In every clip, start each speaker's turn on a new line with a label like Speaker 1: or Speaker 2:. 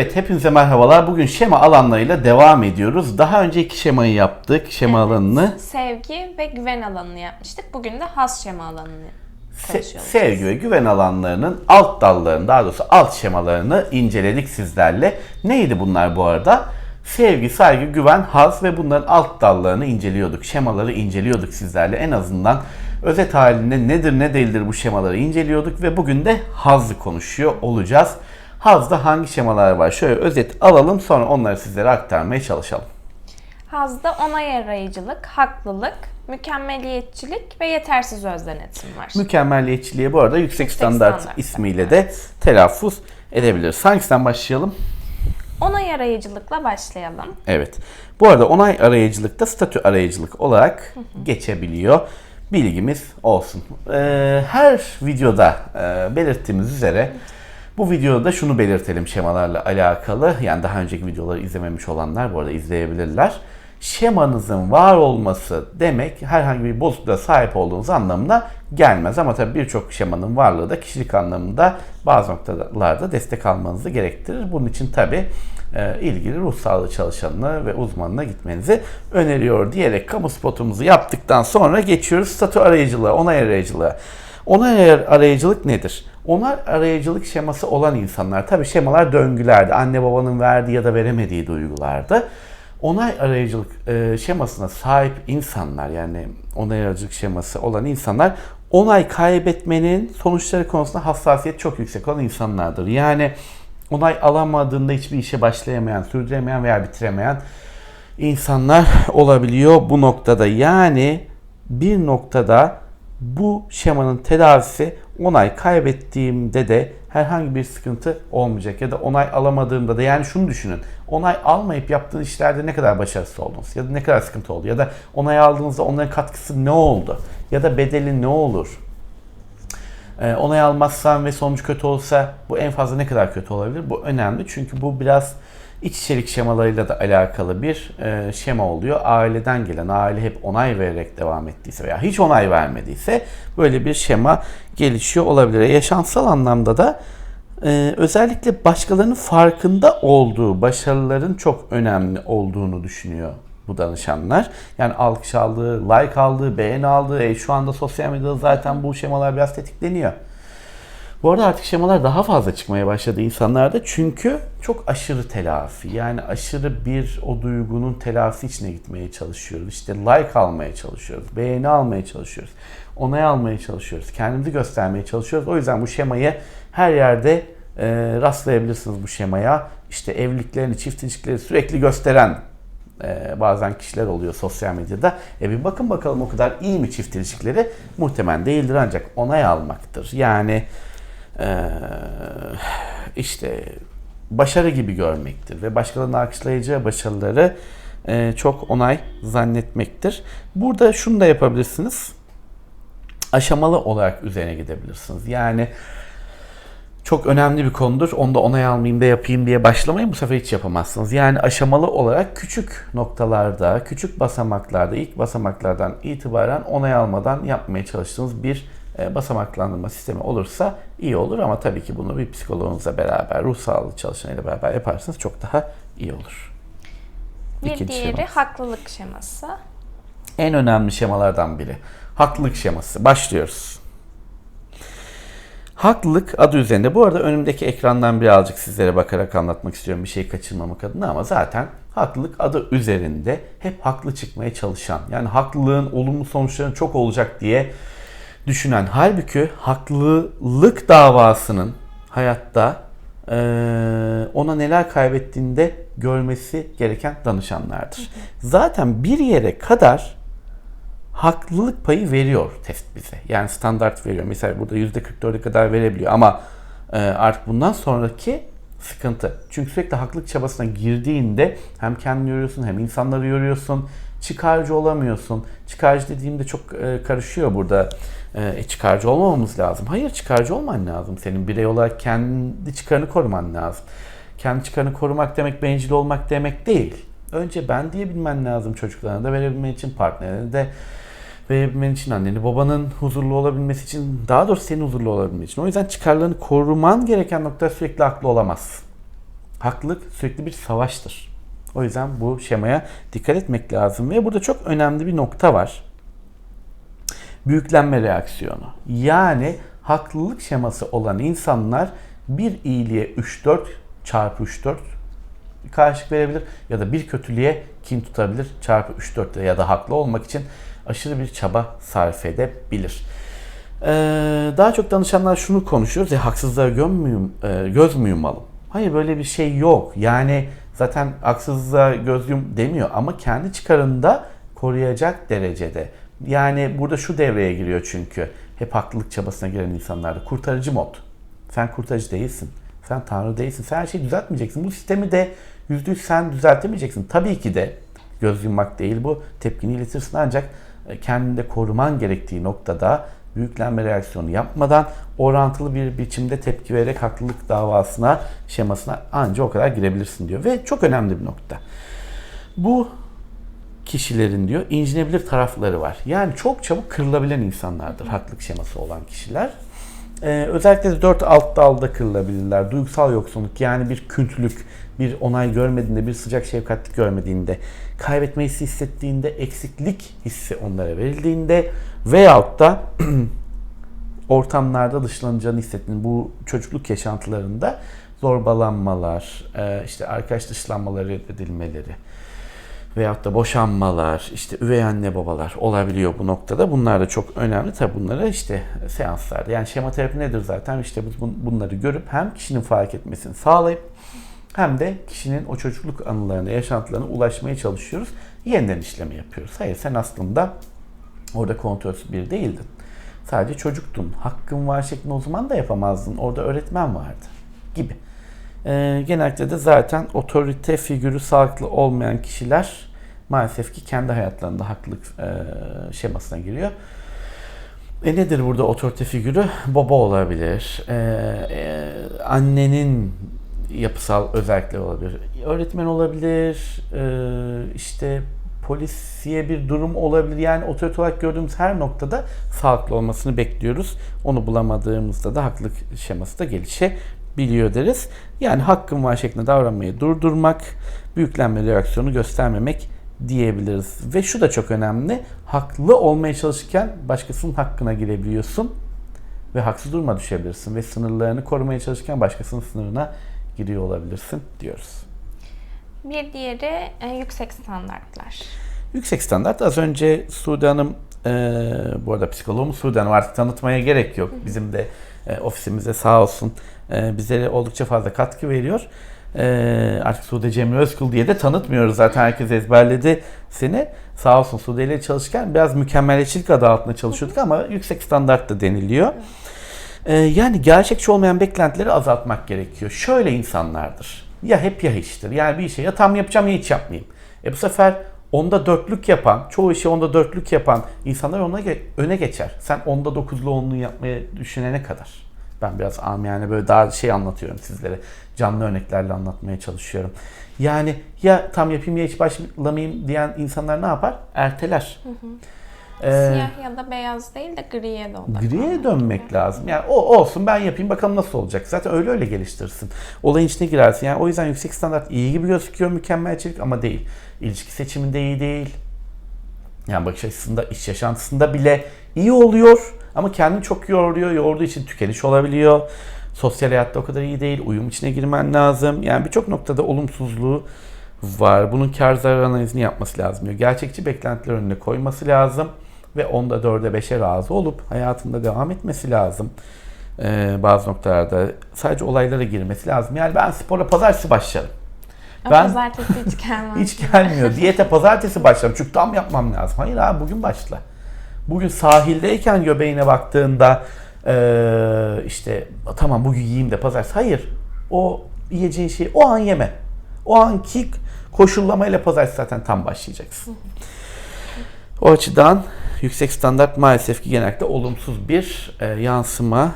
Speaker 1: Evet hepinize merhabalar. Bugün şema alanlarıyla devam ediyoruz. Daha önce iki şemayı yaptık. Şema alanını.
Speaker 2: Sevgi ve güven alanını yapmıştık. Bugün de has şema alanını
Speaker 1: Se- sevgi ve güven alanlarının alt dallarını, daha doğrusu alt şemalarını inceledik sizlerle. Neydi bunlar bu arada? Sevgi, saygı, güven, haz ve bunların alt dallarını inceliyorduk. Şemaları inceliyorduk sizlerle. En azından özet halinde nedir ne değildir bu şemaları inceliyorduk ve bugün de hazı konuşuyor olacağız. Hazda hangi şemalar var? Şöyle özet alalım sonra onları sizlere aktarmaya çalışalım.
Speaker 2: Hazda onay arayıcılık, haklılık, mükemmeliyetçilik ve yetersiz öz denetim var.
Speaker 1: Mükemmelliyetçiliğe bu arada yüksek,
Speaker 2: Yüksek
Speaker 1: standart,
Speaker 2: standart,
Speaker 1: ismiyle de telaffuz edebiliriz. Hangisinden başlayalım?
Speaker 2: onay arayıcılıkla başlayalım.
Speaker 1: Evet. Bu arada onay arayıcılıkta statü arayıcılık olarak geçebiliyor. Bilgimiz olsun. Ee, her videoda e, belirttiğimiz üzere bu videoda da şunu belirtelim şemalarla alakalı. Yani daha önceki videoları izlememiş olanlar bu arada izleyebilirler. Şemanızın var olması demek herhangi bir bozukluğa sahip olduğunuz anlamına gelmez. Ama tabii birçok şemanın varlığı da kişilik anlamında bazı noktalarda destek almanızı gerektirir. Bunun için tabii e, ilgili ruh sağlığı çalışanına ve uzmanına gitmenizi öneriyor diyerek kamu spotumuzu yaptıktan sonra geçiyoruz statü arayıcılığa, onay arayıcılığa. Onay arayıcılık nedir? Onay arayıcılık şeması olan insanlar, tabii şemalar döngülerdi. Anne babanın verdiği ya da veremediği duygulardı. Onay arayıcılık e, şemasına sahip insanlar yani onay arayıcılık şeması olan insanlar onay kaybetmenin sonuçları konusunda hassasiyet çok yüksek olan insanlardır. Yani onay alamadığında hiçbir işe başlayamayan, sürdüremeyen veya bitiremeyen insanlar olabiliyor bu noktada. Yani bir noktada bu şemanın tedavisi onay kaybettiğimde de herhangi bir sıkıntı olmayacak ya da onay alamadığımda da yani şunu düşünün. Onay almayıp yaptığınız işlerde ne kadar başarısız oldunuz ya da ne kadar sıkıntı oldu ya da onay aldığınızda onların katkısı ne oldu ya da bedeli ne olur? Ee, onay almazsan ve sonuç kötü olsa bu en fazla ne kadar kötü olabilir? Bu önemli çünkü bu biraz iç içerik şemalarıyla da alakalı bir e, şema oluyor. Aileden gelen, aile hep onay vererek devam ettiyse veya hiç onay vermediyse böyle bir şema gelişiyor olabilir. Yaşamsal anlamda da e, özellikle başkalarının farkında olduğu başarıların çok önemli olduğunu düşünüyor bu danışanlar. Yani alkış aldığı, like aldığı, beğeni aldığı, e, şu anda sosyal medyada zaten bu şemalar biraz tetikleniyor. Bu arada artık şemalar daha fazla çıkmaya başladı insanlarda çünkü çok aşırı telafi. Yani aşırı bir o duygunun telafi içine gitmeye çalışıyoruz. İşte like almaya çalışıyoruz, beğeni almaya çalışıyoruz, onay almaya çalışıyoruz, kendimizi göstermeye çalışıyoruz. O yüzden bu şemayı her yerde e, rastlayabilirsiniz bu şemaya. İşte evliliklerini, çift ilişkileri sürekli gösteren e, bazen kişiler oluyor sosyal medyada. E bir bakın bakalım o kadar iyi mi çift ilişkileri? Muhtemelen değildir ancak onay almaktır. Yani işte başarı gibi görmektir ve başkalarının alkışlayacağı başarıları e, çok onay zannetmektir. Burada şunu da yapabilirsiniz. Aşamalı olarak üzerine gidebilirsiniz. Yani çok önemli bir konudur. Onu da onay almayayım da yapayım diye başlamayın. Bu sefer hiç yapamazsınız. Yani aşamalı olarak küçük noktalarda, küçük basamaklarda, ilk basamaklardan itibaren onay almadan yapmaya çalıştığınız bir basamaklandırma sistemi olursa iyi olur ama tabii ki bunu bir psikoloğunuzla beraber, ruh sağlığı çalışanıyla beraber yaparsanız çok daha iyi olur.
Speaker 2: Bir
Speaker 1: İkinci
Speaker 2: diğeri
Speaker 1: şemamız.
Speaker 2: haklılık şeması.
Speaker 1: En önemli şemalardan biri. Haklılık şeması. Başlıyoruz. Haklılık adı üzerinde. Bu arada önümdeki ekrandan birazcık sizlere bakarak anlatmak istiyorum bir şey kaçırmamak adına ama zaten haklılık adı üzerinde hep haklı çıkmaya çalışan yani haklılığın olumlu sonuçlarının çok olacak diye düşünen halbuki haklılık davasının hayatta eee, ona neler kaybettiğinde görmesi gereken danışanlardır. Zaten bir yere kadar haklılık payı veriyor test bize. Yani standart veriyor. Mesela burada %44'e kadar verebiliyor ama e, artık bundan sonraki sıkıntı. Çünkü sürekli haklılık çabasına girdiğinde hem kendini yoruyorsun hem insanları yoruyorsun. Çıkarcı olamıyorsun. Çıkarcı dediğimde çok e, karışıyor burada. E, çıkarcı olmamamız lazım. Hayır çıkarcı olman lazım. Senin birey olarak kendi çıkarını koruman lazım. Kendi çıkarını korumak demek bencil olmak demek değil. Önce ben diyebilmen lazım çocuklarına da verebilmen için partnerine de verebilmen için anneni babanın huzurlu olabilmesi için daha doğrusu senin huzurlu olabilmen için. O yüzden çıkarlarını koruman gereken nokta sürekli haklı olamaz. Haklılık sürekli bir savaştır. O yüzden bu şemaya dikkat etmek lazım ve burada çok önemli bir nokta var. Büyüklenme reaksiyonu. Yani haklılık şeması olan insanlar bir iyiliğe 3-4 çarpı 3-4 karşılık verebilir ya da bir kötülüğe kin tutabilir çarpı 3-4 ya da haklı olmak için aşırı bir çaba sarf edebilir. Ee, daha çok danışanlar şunu konuşuyoruz ya haksızlığa göz müyüm, e, göz mü yumalım? Hayır böyle bir şey yok. Yani zaten haksızlığa göz yum demiyor ama kendi çıkarında koruyacak derecede. Yani burada şu devreye giriyor çünkü. Hep haklılık çabasına giren insanlarda. Kurtarıcı mod. Sen kurtarıcı değilsin. Sen tanrı değilsin. Sen her şeyi düzeltmeyeceksin. Bu sistemi de yüzde yüz sen düzeltemeyeceksin. Tabii ki de göz yummak değil bu. Tepkini iletirsin ancak kendini de koruman gerektiği noktada büyüklenme reaksiyonu yapmadan orantılı bir biçimde tepki vererek haklılık davasına, şemasına anca o kadar girebilirsin diyor. Ve çok önemli bir nokta. Bu kişilerin diyor incinebilir tarafları var. Yani çok çabuk kırılabilen insanlardır haklılık şeması olan kişiler. Ee, özellikle de 4 alt dalda kırılabilirler. Duygusal yoksunluk yani bir küntülük, bir onay görmediğinde, bir sıcak şefkatlik görmediğinde, kaybetme hissi hissettiğinde, eksiklik hissi onlara verildiğinde veyahut da ortamlarda dışlanacağını hissettiğinde bu çocukluk yaşantılarında zorbalanmalar, e, işte arkadaş dışlanmaları edilmeleri veyahut da boşanmalar, işte üvey anne babalar olabiliyor bu noktada. Bunlar da çok önemli. Tabi bunlara işte seanslarda. Yani şema terapi nedir zaten? İşte bu- bunları görüp hem kişinin fark etmesini sağlayıp hem de kişinin o çocukluk anılarına, yaşantılarına ulaşmaya çalışıyoruz. Yeniden işleme yapıyoruz. Hayır sen aslında orada kontrolsüz biri değildin. Sadece çocuktun. Hakkın var şeklinde o zaman da yapamazdın. Orada öğretmen vardı gibi. Ee, genellikle de zaten otorite figürü sağlıklı olmayan kişiler maalesef ki kendi hayatlarında haklılık e, şemasına giriyor. E nedir burada otorite figürü? Baba olabilir, e, e, annenin yapısal özellikleri olabilir, öğretmen olabilir, e, işte polisiye bir durum olabilir. Yani otorite olarak gördüğümüz her noktada sağlıklı olmasını bekliyoruz. Onu bulamadığımızda da haklılık şeması da gelişebiliyor deriz. Yani hakkım var şeklinde davranmayı durdurmak, büyüklenme reaksiyonu göstermemek diyebiliriz. Ve şu da çok önemli. Haklı olmaya çalışırken başkasının hakkına girebiliyorsun ve haksız duruma düşebilirsin ve sınırlarını korumaya çalışırken başkasının sınırına giriyor olabilirsin diyoruz.
Speaker 2: Bir diğeri e, yüksek standartlar.
Speaker 1: Yüksek standart az önce Sude Hanım e, bu arada psikoloğumuz Sude Hanım artık tanıtmaya gerek yok. Bizim de e, ofisimize sağ olsun e, bize oldukça fazla katkı veriyor. E, artık Sude Cemre Özkul diye de tanıtmıyoruz zaten herkes ezberledi seni. Sağ olsun Sude ile çalışırken biraz mükemmeliyetçilik adı altında çalışıyorduk ama yüksek standart da deniliyor. E, yani gerçekçi olmayan beklentileri azaltmak gerekiyor. Şöyle insanlardır. Ya hep ya hiçtir. Yani bir işe ya tam yapacağım ya hiç yapmayayım. E bu sefer onda dörtlük yapan, çoğu işi onda dörtlük yapan insanlar ona ge- öne geçer. Sen onda dokuzlu onluğu yapmaya düşünene kadar. Ben biraz amiyane böyle daha şey anlatıyorum sizlere. Canlı örneklerle anlatmaya çalışıyorum. Yani ya tam yapayım ya hiç başlamayayım diyen insanlar ne yapar? Erteler. Ee,
Speaker 2: Siyah ya da beyaz değil de griye de odaklanmak.
Speaker 1: Griye dönmek lazım. Yani o olsun ben yapayım bakalım nasıl olacak. Zaten öyle öyle geliştirirsin. Olayın içine girersin. Yani o yüzden yüksek standart iyi gibi gözüküyor mükemmelçilik ama değil. İlişki seçiminde iyi değil. Yani bakış açısında, iş yaşantısında bile iyi oluyor. Ama kendini çok yoruyor. Yorduğu için tükeniş olabiliyor. Sosyal hayatta o kadar iyi değil. Uyum içine girmen lazım. Yani birçok noktada olumsuzluğu var. Bunun kar zarar analizini yapması lazım. diyor. Gerçekçi beklentiler önüne koyması lazım. Ve onda dörde beşe razı olup hayatında devam etmesi lazım. Ee, bazı noktalarda sadece olaylara girmesi lazım. Yani ben spora pazartesi başlarım.
Speaker 2: Ama
Speaker 1: Ben-
Speaker 2: Pazartesi hiç gelmez.
Speaker 1: Hiç gelmiyor. Diyete pazartesi başlarım. Çünkü tam yapmam lazım. Hayır abi bugün başla. Bugün sahildeyken göbeğine baktığında eee, işte tamam bugün yiyeyim de pazartesi. Hayır. O yiyeceğin şeyi o an yeme. O anki koşullamayla pazartesi zaten tam başlayacaksın. O açıdan yüksek standart maalesef ki genellikle olumsuz bir e, yansıma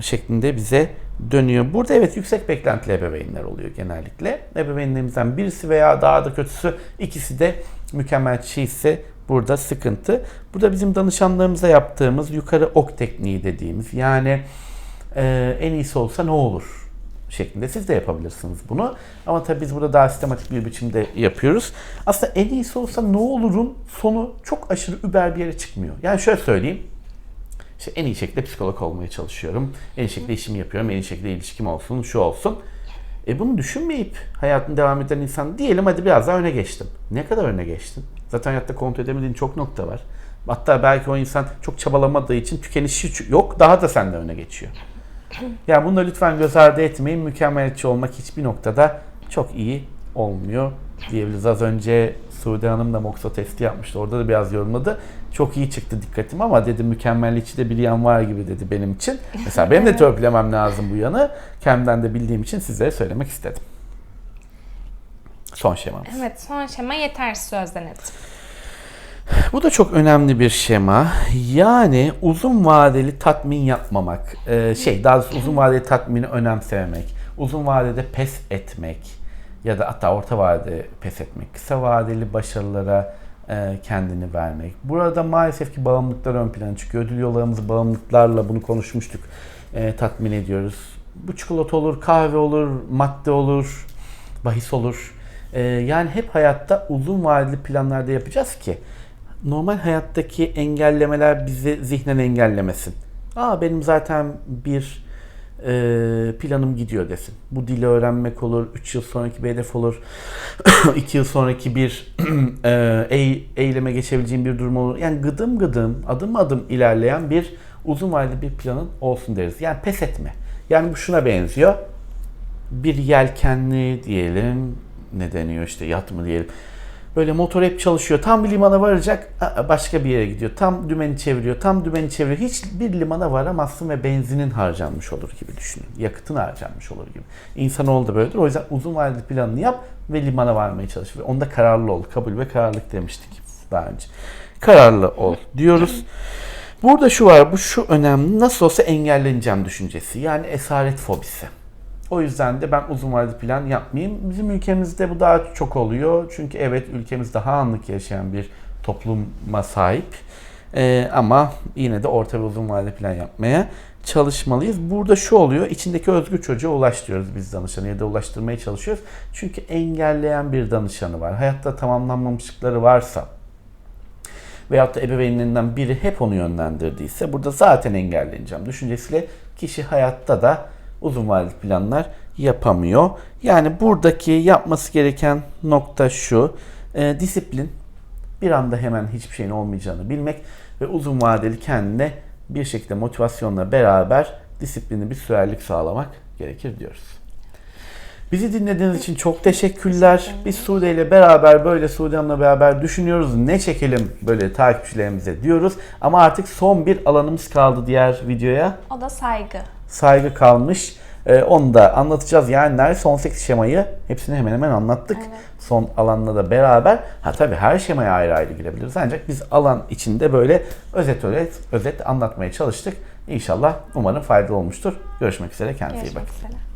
Speaker 1: şeklinde bize dönüyor. Burada evet yüksek beklentili ebeveynler oluyor genellikle. Ebeveynlerimizden birisi veya daha da kötüsü ikisi de mükemmelçi ise burada sıkıntı. Burada bizim danışanlarımıza yaptığımız yukarı ok tekniği dediğimiz yani e, en iyisi olsa ne olur şeklinde siz de yapabilirsiniz bunu. Ama tabii biz burada daha sistematik bir biçimde yapıyoruz. Aslında en iyisi olsa ne olurun sonu çok aşırı über bir yere çıkmıyor. Yani şöyle söyleyeyim. İşte en iyi şekilde psikolog olmaya çalışıyorum. En iyi şekilde işimi yapıyorum. En iyi şekilde ilişkim olsun, şu olsun. E bunu düşünmeyip hayatını devam eden insan diyelim hadi biraz daha öne geçtim. Ne kadar öne geçtin? Zaten hayatta kontrol edemediğin çok nokta var. Hatta belki o insan çok çabalamadığı için tükenişi yok. Daha da senden öne geçiyor. Yani bunu da lütfen göz ardı etmeyin. Mükemmeliyetçi olmak hiçbir noktada çok iyi olmuyor diyebiliriz. Az önce Sude Hanım da Moxa testi yapmıştı. Orada da biraz yorumladı. Çok iyi çıktı dikkatim ama dedi mükemmelliyetçi de bir yan var gibi dedi benim için. Mesela benim de törpülemem lazım bu yanı. Kendimden de bildiğim için sizlere söylemek istedim. Son şemamız.
Speaker 2: Evet son şema yetersiz öz denetim.
Speaker 1: Bu da çok önemli bir şema. Yani uzun vadeli tatmin yapmamak. Ee, şey daha uzun vadeli tatmini önemsememek. Uzun vadede pes etmek. Ya da hatta orta vadede pes etmek. Kısa vadeli başarılara e, kendini vermek. Burada maalesef ki bağımlılıklar ön plana çıkıyor. Ödül yollarımızı bağımlılıklarla bunu konuşmuştuk. E, tatmin ediyoruz. Bu çikolata olur, kahve olur, madde olur, bahis olur. E, yani hep hayatta uzun vadeli planlarda yapacağız ki normal hayattaki engellemeler bizi zihnen engellemesin. Aa benim zaten bir e, planım gidiyor desin. Bu dili öğrenmek olur, 3 yıl sonraki bir hedef olur, 2 yıl sonraki bir e, ey- eyleme geçebileceğim bir durum olur. Yani gıdım gıdım, adım adım ilerleyen bir uzun vadeli bir planın olsun deriz. Yani pes etme. Yani bu şuna benziyor. Bir yelkenli diyelim, ne deniyor işte yat mı diyelim. Böyle motor hep çalışıyor. Tam bir limana varacak başka bir yere gidiyor. Tam dümeni çeviriyor. Tam dümeni çeviriyor. Hiç bir limana varamazsın ve benzinin harcanmış olur gibi düşünün. Yakıtın harcanmış olur gibi. İnsanoğlu da böyledir. O yüzden uzun vadeli planını yap ve limana varmaya çalış. Ve onda kararlı ol. Kabul ve kararlılık demiştik daha önce. Kararlı ol diyoruz. Burada şu var. Bu şu önemli. Nasıl olsa engelleneceğim düşüncesi. Yani esaret fobisi. O yüzden de ben uzun vadeli plan yapmayayım. Bizim ülkemizde bu daha çok oluyor. Çünkü evet ülkemiz daha anlık yaşayan bir topluma sahip. Ee, ama yine de orta ve uzun vadeli plan yapmaya çalışmalıyız. Burada şu oluyor. içindeki özgür çocuğa ulaş biz danışanı ya da ulaştırmaya çalışıyoruz. Çünkü engelleyen bir danışanı var. Hayatta tamamlanmamışlıkları varsa veyahut da ebeveynlerinden biri hep onu yönlendirdiyse burada zaten engelleneceğim düşüncesiyle kişi hayatta da uzun vadeli planlar yapamıyor. Yani buradaki yapması gereken nokta şu. e, disiplin. Bir anda hemen hiçbir şeyin olmayacağını bilmek ve uzun vadeli kendine bir şekilde motivasyonla beraber disiplinli bir sürerlik sağlamak gerekir diyoruz. Bizi dinlediğiniz için çok teşekkürler. Biz Sude ile beraber böyle Sude Hanım'la beraber düşünüyoruz. Ne çekelim böyle takipçilerimize diyoruz. Ama artık son bir alanımız kaldı diğer videoya.
Speaker 2: O da saygı.
Speaker 1: Saygı kalmış. Ee, onu da anlatacağız. Yani neredeyse 18 şemayı hepsini hemen hemen anlattık. Son alanla da beraber. Ha tabii her şemaya ayrı ayrı girebiliriz. Ancak biz alan içinde böyle özet özet, özet anlatmaya çalıştık. İnşallah umarım faydalı olmuştur. Görüşmek üzere. Kendinize iyi bakın.
Speaker 2: Üzere.